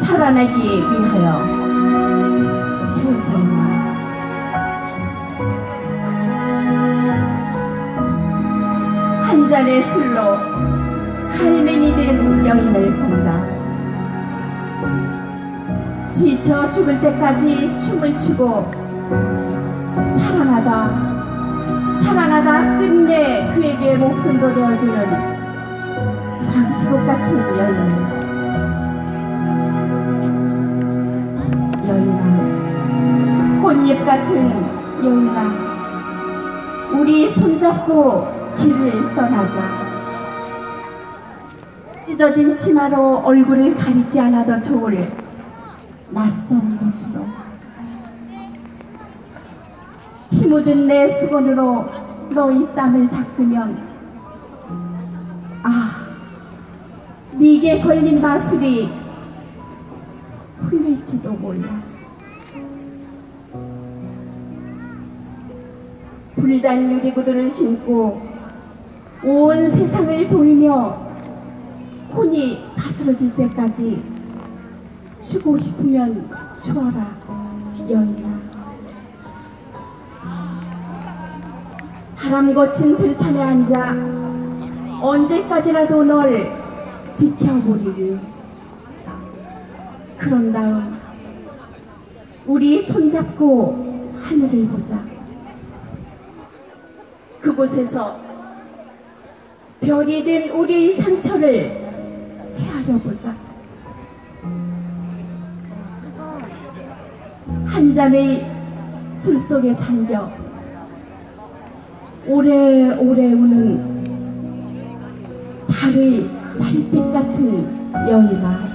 살아나기 위하여. 최고 잔의 술로 갈매미 된 여인을 본다. 지쳐 죽을 때까지 춤을 추고 사랑하다 사랑하다 끝내 그에게 목숨도 내어주는 광시국 같은 여인 여인아 꽃잎 같은 여인아 우리 손잡고 길을 떠나자. 찢어진 치마로 얼굴을 가리지 않아도 좋을 낯선 곳으로. 피 묻은 내 수건으로 너의 땀을 닦으면 아 네게 걸린 마술이 풀릴지도 몰라. 불단 유리구두를 신고 온 세상을 돌며 혼이 가스러질 때까지 쉬고 싶으면 추워라 여인아. 바람 거친 들판에 앉아 언제까지라도 널 지켜보리니. 그런 다음 우리 손잡고 하늘을 보자. 그곳에서 별이 된 우리의 상처를 헤아려 보자. 한 잔의 술 속에 잠겨 오래오래 우는 달의 살빛 같은 여인아